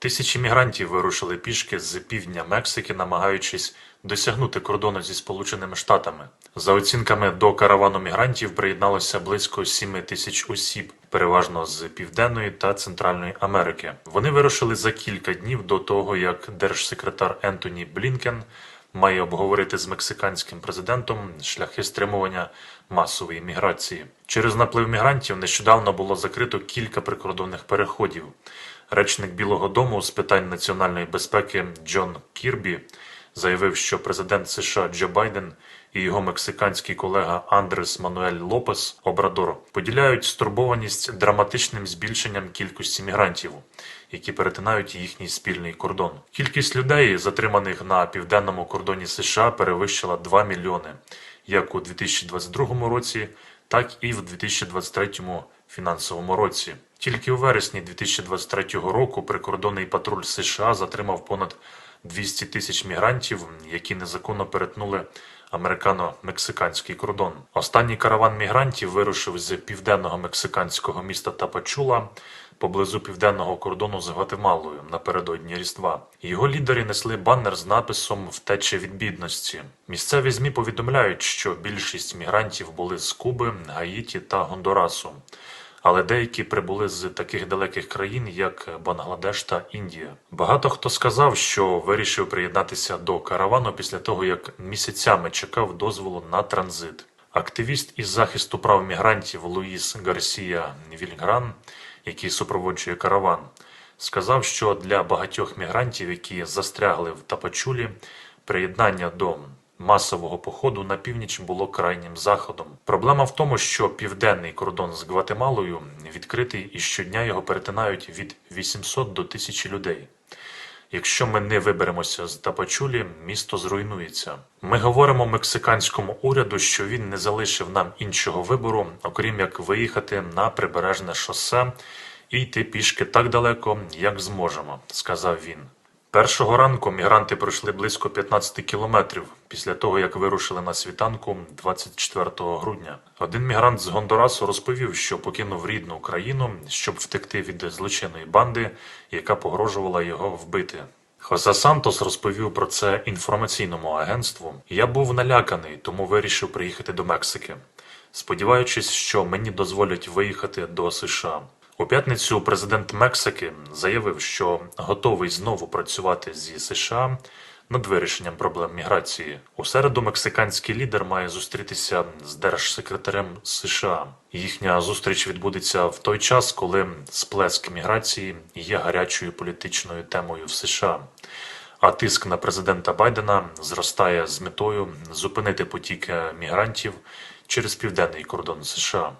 Тисячі мігрантів вирушили пішки з півдня Мексики, намагаючись досягнути кордону зі Сполученими Штатами. За оцінками до каравану мігрантів приєдналося близько 7 тисяч осіб, переважно з Південної та Центральної Америки. Вони вирушили за кілька днів до того, як держсекретар Ентоні Блінкен має обговорити з мексиканським президентом шляхи стримування масової міграції. Через наплив мігрантів нещодавно було закрито кілька прикордонних переходів. Речник Білого Дому з питань національної безпеки Джон Кірбі заявив, що президент США Джо Байден і його мексиканський колега Андрес Мануель Лопес Обрадор поділяють стурбованість драматичним збільшенням кількості мігрантів, які перетинають їхній спільний кордон. Кількість людей, затриманих на південному кордоні США, перевищила 2 мільйони, як у 2022 році, так і в 2023 фінансовому році. Тільки у вересні 2023 року прикордонний патруль США затримав понад 200 тисяч мігрантів, які незаконно перетнули американо-мексиканський кордон. Останній караван мігрантів вирушив з південного мексиканського міста Тапачула поблизу південного кордону з Гватемалою напередодні Різдва. Його лідери несли баннер з написом Втеча від бідності. Місцеві ЗМІ повідомляють, що більшість мігрантів були з Куби, Гаїті та Гондурасу. Але деякі прибули з таких далеких країн, як Бангладеш та Індія. Багато хто сказав, що вирішив приєднатися до каравану після того, як місяцями чекав дозволу на транзит. Активіст із захисту прав мігрантів Луїс Гарсія Вільгран, який супроводжує караван, сказав, що для багатьох мігрантів, які застрягли в Тапачулі, приєднання до масового походу на північ було крайнім заходом. Проблема в тому, що південний кордон з Гватемалою відкритий і щодня його перетинають від 800 до 1000 людей. Якщо ми не виберемося з Тапачулі, місто зруйнується. Ми говоримо мексиканському уряду, що він не залишив нам іншого вибору, окрім як виїхати на прибережне шосе і йти пішки так далеко, як зможемо, сказав він. Першого ранку мігранти пройшли близько 15 кілометрів після того, як вирушили на світанку 24 грудня. Один мігрант з Гондурасу розповів, що покинув рідну країну, щоб втекти від злочинної банди, яка погрожувала його вбити. Хосе Сантос розповів про це інформаційному агентству. Я був наляканий, тому вирішив приїхати до Мексики, сподіваючись, що мені дозволять виїхати до США. У п'ятницю президент Мексики заявив, що готовий знову працювати зі США над вирішенням проблем міграції. У середу мексиканський лідер має зустрітися з держсекретарем США. Їхня зустріч відбудеться в той час, коли сплеск міграції є гарячою політичною темою в США. А тиск на президента Байдена зростає з метою зупинити потік мігрантів через південний кордон США.